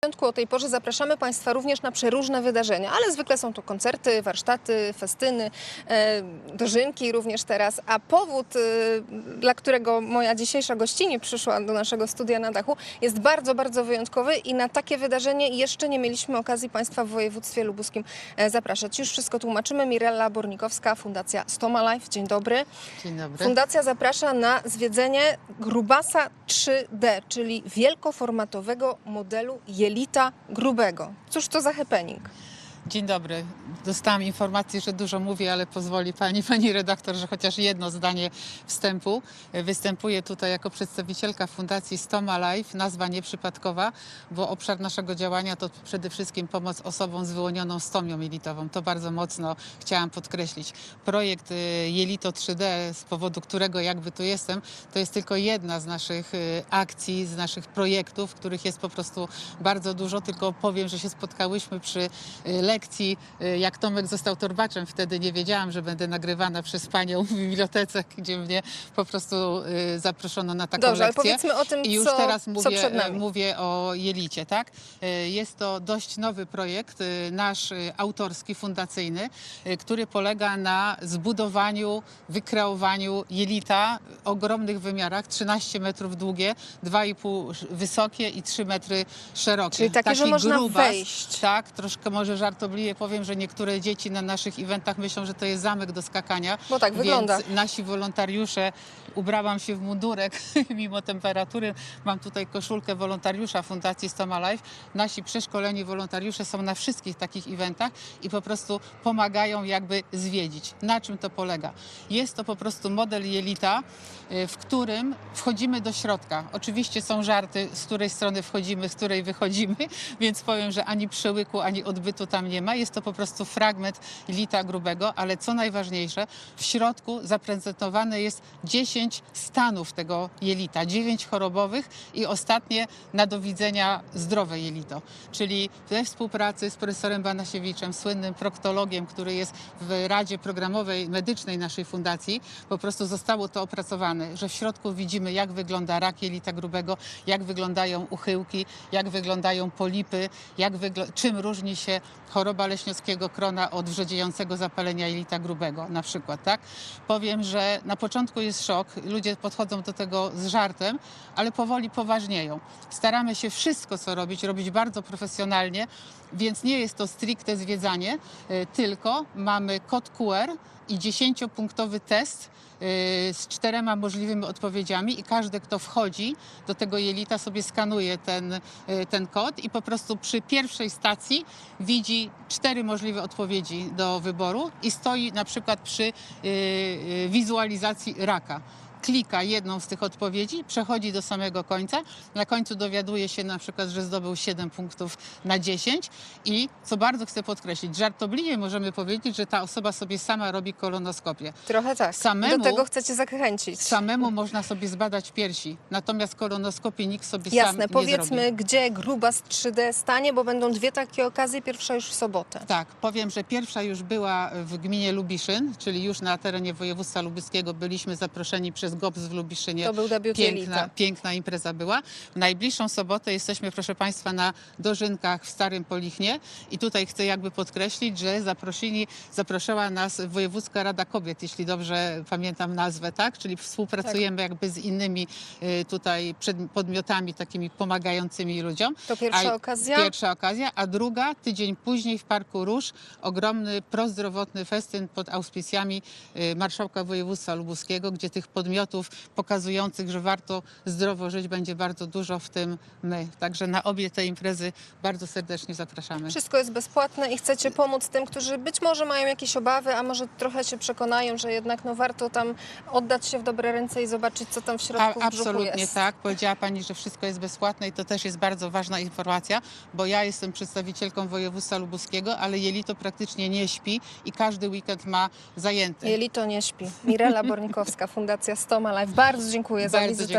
początku o tej porze zapraszamy Państwa również na przeróżne wydarzenia, ale zwykle są to koncerty, warsztaty, festyny, e, dożynki również teraz. A powód, e, dla którego moja dzisiejsza gościni przyszła do naszego studia na dachu, jest bardzo, bardzo wyjątkowy i na takie wydarzenie jeszcze nie mieliśmy okazji Państwa w województwie lubuskim e, zapraszać. Już wszystko tłumaczymy. Mirella Bornikowska, Fundacja Stoma Life. Dzień dobry. Dzień dobry. Fundacja zaprasza na zwiedzenie Grubasa 3D, czyli wielkoformatowego modelu jelita grubego. Cóż to za happening? Dzień dobry. Dostałam informację, że dużo mówię, ale pozwoli pani, pani redaktor, że chociaż jedno zdanie wstępu. Występuję tutaj jako przedstawicielka Fundacji Stoma Life, nazwa nieprzypadkowa, bo obszar naszego działania to przede wszystkim pomoc osobom z wyłonioną stomią jelitową. To bardzo mocno chciałam podkreślić. Projekt y, Jelito 3D, z powodu którego jakby tu jestem, to jest tylko jedna z naszych y, akcji, z naszych projektów, których jest po prostu bardzo dużo, tylko powiem, że się spotkałyśmy przy y, lekcji, y, jak Tomek został torbaczem, wtedy nie wiedziałam, że będę nagrywana przez panią w bibliotece, gdzie mnie po prostu y, zaproszono na taką Dobrze, ale lekcję. powiedzmy o tym, I już co, teraz co mówię, przed nami. mówię o Jelicie, tak? E, Jest to dość nowy projekt, nasz autorski, fundacyjny, który polega na zbudowaniu, wykreowaniu jelita w ogromnych wymiarach, 13 metrów długie, 2,5 wysokie i 3 metry szerokie. Czyli takie, że Taki można grubas, wejść. Tak, troszkę może żartobliwie powiem, że niektóre dzieci na naszych eventach myślą, że to jest zamek do skakania. Bo tak wygląda. Więc nasi wolontariusze, ubrałam się w mundurek mimo temperatury. Mam tutaj koszulkę wolontariusza Fundacji Stoma Life. Nasi przeszkoleni wolontariusze są na wszystkich takich eventach i po prostu pomagają jakby zwiedzić. Na czym to polega? Jest to po prostu model jelita, y, w którym wchodzimy do środka. Oczywiście są żarty, z której strony wchodzimy, z której wychodzimy, więc powiem, że ani przełyku, ani odbytu tam nie ma. Jest to po prostu fragment jelita grubego, ale co najważniejsze, w środku zaprezentowane jest 10 stanów tego jelita, 9 chorobowych i ostatnie na do widzenia zdrowe jelito. Czyli we współpracy z profesorem Banasiewiczem, słynnym proktologiem, który jest w Radzie Programowej Medycznej naszej fundacji, po prostu zostało to opracowane, że w środku widzimy, jak wygląda rak jelita grubego, jak wyglądają uchyłki, jak wyglądają polipy, jak wygl- czym różni się choroba leśniowskiego krona od wrzodziejącego zapalenia jelita grubego na przykład, tak? Powiem, że na początku jest szok, ludzie podchodzą do tego z żartem, ale powoli poważnieją. Staramy się wszystko, co robić, robić bardzo profesjonalnie, więc nie jest to stricte zwiedzanie, y, tylko mamy kod QR i 10-punktowy test z czterema możliwymi odpowiedziami i każdy, kto wchodzi do tego jelita sobie skanuje ten, y, ten kod i po prostu przy pierwszej stacji widzi cztery możliwe odpowiedzi do wyboru i stoi na przykład przy y, y, wizualizacji raka. Klika jedną z tych odpowiedzi, przechodzi do samego końca. Na końcu dowiaduje się na przykład, że zdobył 7 punktów na 10 i co bardzo chcę podkreślić, żartobliwie możemy powiedzieć, że ta osoba sobie sama robi kolonoskopię. Trochę tak. Samemu- Do tego chcecie zachęcić. Samemu można sobie zbadać piersi, natomiast kolonoskopii nikt sobie Jasne, sam nie powiedzmy, zrobi. gdzie Grubas 3D stanie, bo będą dwie takie okazje, pierwsza już w sobotę. Tak, powiem, że pierwsza już była w gminie Lubiszyn, czyli już na terenie województwa lubuskiego byliśmy zaproszeni przez GOPS w Lubiszynie. To był debiut Piękna, Jelita. piękna impreza była. W najbliższą sobotę jesteśmy, proszę Państwa, na dożynkach w Starym Polichnie i tutaj chcę jakby podkreślić, że zaprosili, zapraszała nas Wojewódzka Rada Kobiet, jeśli dobrze pamiętam nazwę, tak? Czyli współpracujemy jakby z innymi y, tutaj podmiotami takimi pomagającymi ludziom. To pierwsza A- okazja. Pierwsza okazja, a druga tydzień później w Parku Róż ogromny prozdrowotny festyn pod auspicjami y, Marszałka Województwa Lubuskiego, gdzie tych podmiotów pokazujących, że warto zdrowo żyć będzie bardzo dużo, w tym my. Także na obie te imprezy bardzo serdecznie zapraszamy. Wszystko jest bezpłatne i chcecie pomóc tym, którzy być może mają jakieś obawy, a może trochę się przekonają, że jednak no, warto tam oddać się w dobre ręce i zobaczyć, co tam w A, środku brzuchu absolutnie jest. tak. Powiedziała Pani, że wszystko jest bezpłatne i to też jest bardzo ważna informacja, bo ja jestem przedstawicielką województwa lubuskiego, ale Jelito praktycznie nie śpi i każdy weekend ma zajęty. Jelito nie śpi. Mirela Bornikowska, Fundacja Stoma Life. Bardzo dziękuję za Bardzo wizytę dziękuję.